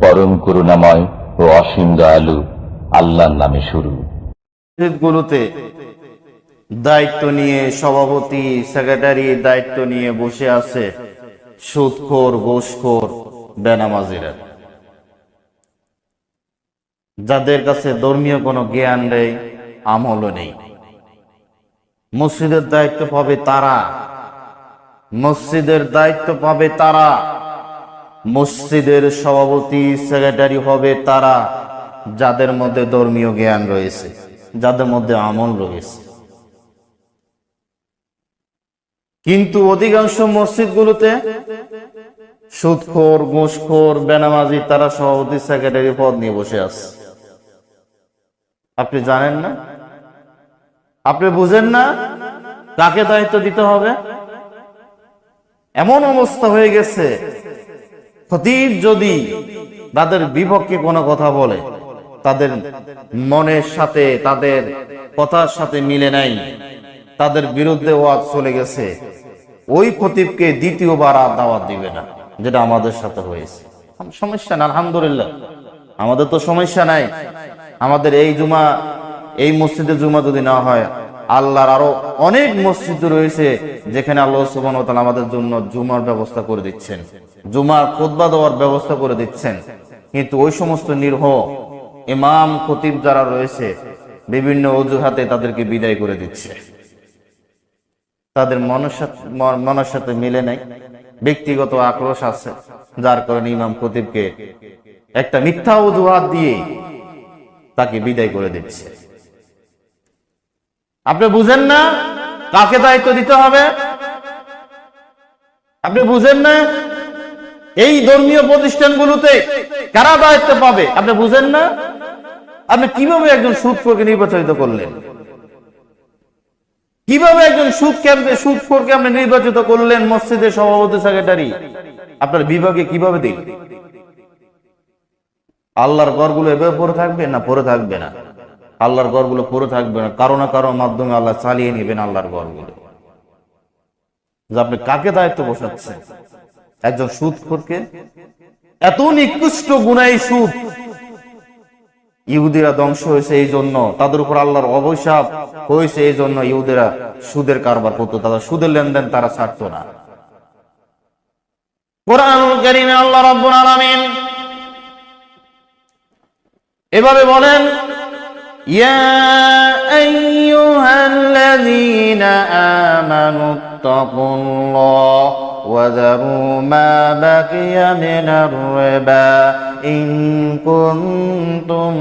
পরম করুণাময় ও অসীম দয়ালু আল্লাহর নামে শুরু। গুলোতে দায়িত্ব নিয়ে সভাপতি সেক্রেটারি দায়িত্ব নিয়ে বসে আছে সুদখোর গোসখোর বেনামাজিরা। যাদের কাছে ধর্মীয় কোনো জ্ঞান নেই আমলও নেই। মসজিদের দায়িত্ব পাবে তারা। মসজিদের দায়িত্ব পাবে তারা। মসজিদের সভাপতি, সেক্রেটারি হবে তারা, যাদের মধ্যে ধর্মীয় জ্ঞান রয়েছে, যাদের মধ্যে আমল রয়েছে। কিন্তু অধিকাংশ মসজিদগুলোতে সুদখোর, ঘুষখোর, বেনামাজি, তারা সভাপতি, সেক্রেটারি পদ নিয়ে বসে আছে। আপনি জানেন না? আপনি বুঝেন না? কাকে দায়িত্ব দিতে হবে? এমন অবস্থা হয়ে গেছে খতিব যদি তাদের বিপক্ষে কোনো কথা বলে, তাদের মনের সাথে, তাদের কথার সাথে মিলে নাই, তাদের বিরুদ্ধে ওয়াজ চলে গেছে, ওই খতিবকে দ্বিতীয়বার আর দাওয়াত দিবে না, যেটা আমাদের সাথে হয়েছে। সমস্যা না, আলহামদুলিল্লাহ। আমাদের তো সমস্যা নাই। আমাদের এই জুমা, এই মসজিদে জুমা যদি না হয় আল্লাহর আরও অনেক মসজিদ রয়েছে যেখানে আল্লাহ সুবান আমাদের জন্য জুমার ব্যবস্থা করে দিচ্ছেন। জুমার খোদবা দেওয়ার ব্যবস্থা করে দিচ্ছেন। কিন্তু ওই সমস্ত নির্হ ইমাম, খতিব যারা রয়েছে, বিভিন্ন অজুহাতে তাদেরকে বিদায় করে দিচ্ছে। তাদের মনের সাথে মনের সাথে মিলে নাই। ব্যক্তিগত আক্রোশ আছে, যার কারণে ইমাম, খতিবকে একটা মিথ্যা অজুহাত দিয়ে তাকে বিদায় করে দিচ্ছে। আপনি বুঝেন না? কাকে দায়িত্ব দিতে হবে? আপনি বুঝেন না? এই ধর্মীয় প্রতিষ্ঠানগুলোতে কারা দায়িত্ব পাবে? আপনি বুঝেন না? আপনি কীভাবে একজন সুদখোরকে নির্বাচিত করলেন? কীভাবে একজন সুদ ক্যাম্পে সুদখোরকে আপনি নির্বাচিত করলেন মসজিদের সভাপতি, সেক্রেটারি? আপনার বিভাগে কীভাবে দিন আল্লাহর গড়গুলো এভাবে পরে থাকবে না পরে থাকবে না? আল্লাহর গড়গুলো পড়ে থাকবে না। কারও না কারোর মাধ্যমে আল্লাহ চালিয়ে নেবেন আল্লাহর গড়গুলো যে আপনি কাকে দায়িত্ব বসাচ্ছেন? একজন সুদখোরকে এত নিকৃষ্ট গুণাই সুদ। ইহুদিরা ধ্বংস হয়েছে এই জন্য, তাদের উপর আল্লাহর অবসাপ হয়েছে এই জন্য ইহুদিরা সুদের কারবার করতো। তাদের সুদের লেনদেন তারা ছাড়তো না। এভাবে বলেন ইয়া আইয়ুহাল্লাযীনা আমানু তাকুল্লাহ وذروا ما بقي من الربا إن كنتم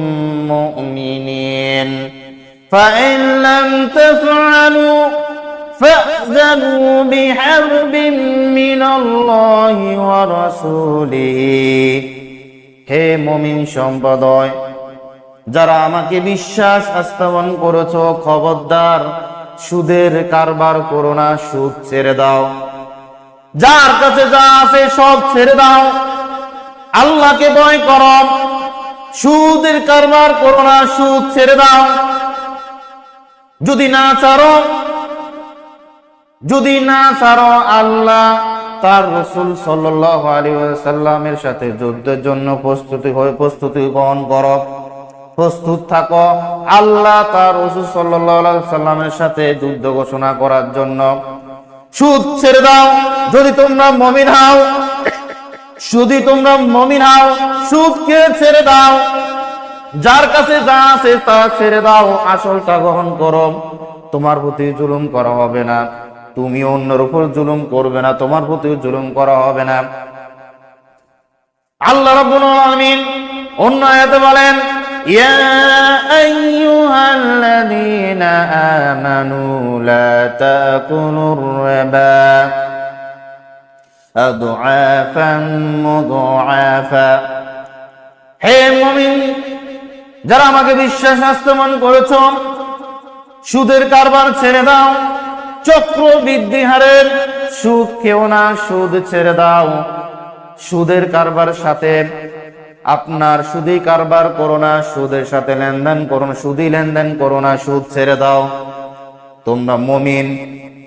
مؤمنين فإن لم تفعلوا فأذنوا بحرب من الله ورسوله হে মমিন সম্প্রদায় যারা আমাকে বিশ্বাস স্থাপন করেছ, খবরদার, সুদের কারবার করো না, সুদ ছেড়ে দাও। যার কাছে যা আছে সব ছেড়ে দাও। আল্লাহকে ভয় কর। সুদের কারবার করো না, সুদ ছেড়ে দাও। যদি না চারো যদি না চারো আল্লাহ তার রসুল সাল্লাহ আলী সাল্লামের সাথে যুদ্ধের জন্য প্রস্তুতি হয়ে প্রস্তুতি গ্রহণ করো। প্রস্তুত থাকো। আল্লাহ তার রসুল সাল্লামের সাথে যুদ্ধ ঘোষণা করার জন্য। সুদ ছেড়ে দাও। যদি তোমরা মমিন হাও, যদি তোমরা মমিন হাও, সুদকে ছেড়ে দাও। যার কাছে যা আছে তা ছেড়ে দাও। আসলটা গ্রহণ করো। তোমার প্রতি জুলুম করা হবে না। তুমি অন্যের উপর জুলুম করবে না। তোমার প্রতি জুলুম করা হবে না। আল্লাহ রাব্বুল আলামিন অন্য আয়াতে বলেন يا أيها الذين آمنوا لا تأكلوا الربا أضعافا مضاعفا হে মুমিন যারা আমাকে বিশ্বাস স্থাপন করেছ সুদের কারবার ছেড়ে দাও চক্র বৃদ্ধি হারের সুদ খেও না সুদ ছেড়ে দাও সুদের কারবার সাথে আপনার সুদি কারবার করো না, সুদের সাথে লেনদেন করো না, সুদি লেনদেন করো না, সুদ ছেড়ে দাও। তোমরা মমিন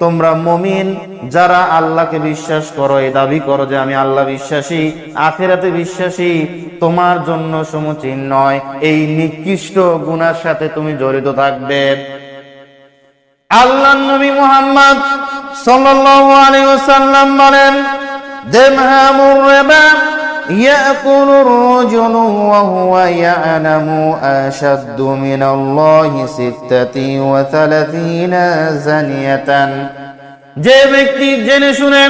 তোমরা মমিন যারা আল্লাহকে বিশ্বাস করো, এই দাবি করো যে আমি আল্লাহ বিশ্বাসী, আখেরাতে বিশ্বাসী, তোমার জন্য সমুচীন নয়, এই নিকৃষ্ট গুনার সাথে তুমি জড়িত থাকবে। আল্লাহ নবী মুহাম্মদ সাল্লাল্লাহু আলাইহি ওয়াসাল্লাম বলেন দেমহামুর রিবা يأكل الرجل وهو يعلم أشد من الله ستة وثلاثين زانية যে ব্যক্তি জেনে শুনে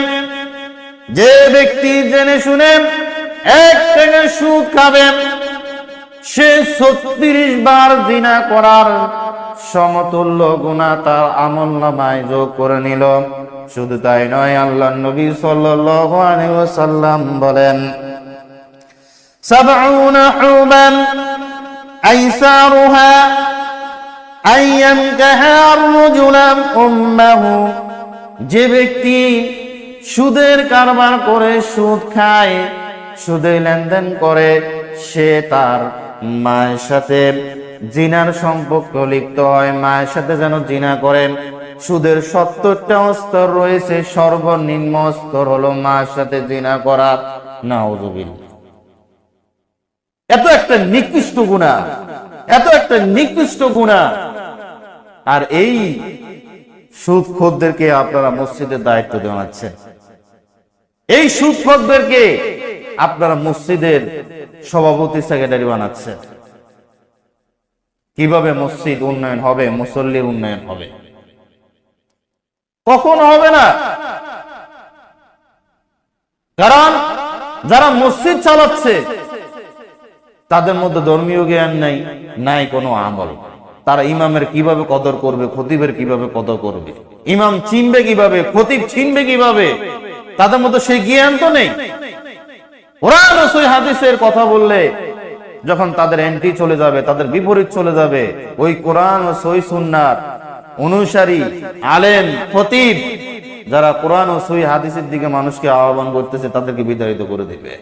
যে ব্যক্তি জেনে শুনে এক থেকে সুদ খাবেন সে ছত্রিশ বার জিনা করার সমতুল্য গুণা তার আমল নামায় যোগ করে নিল শুধু তাই নয় আল্লাহ নবী সাল্লাল্লাহু আলাইহি ওয়াসাল্লাম বলেন سبعون حوبا أيسارها أن ينكح الرجل أمه যে ব্যক্তি সুদের কারবার করে সুদ খায় সুদে লেনদেন করে সে তার মায়ের সাথে জিনার সম্পর্ক লিপ্ত হয় মায়ের সাথে যেন জিনা করেন সুদের সত্তরটা স্তর রয়েছে সর্বনিম্ন স্তর হলো মায়ের সাথে জিনা করা নাউজুবিল্লাহ এত একটা নিকৃষ্ট গুণা, এত একটা নিকৃষ্ট গুণা। আর এই সুদ খোরদেরকে আপনারা মসজিদের দায়িত্ব জানাচ্ছেন এই সুদ খোরদেরকে আপনারা মসজিদের সভাপতি, সেক্রেটারি বানাচ্ছেন কীভাবে মসজিদ উন্নয়ন হবে, মুসল্লির উন্নয়ন হবে? কখনো হবে না। কারণ যারা মসজিদ চালাচ্ছে তাদের মধ্যে ধর্মীয় জ্ঞান নাই নাই কোনো আমল। তারা ইমামের কীভাবে কদর করবে, খতিবের কীভাবে কদর করবে? ইমাম চিনবে কীভাবে, খতিব চিনবে কীভাবে? তাদের মধ্যে সেই জ্ঞান তো নেই। কোরআন ও সই হাদিসের কথা বললে, যখন তাদের এন্ট্রি চলে যাবে, তাদের বিপরীত চলে যাবে, ওই কোরআন ও সই সুন্নার অনুসারী, আলেম, খতিব, যারা কোরআন ও সই হাদিসের দিকে মানুষকে আহ্বান করতেছে, তাদেরকে বিতাড়িত করে দিবে।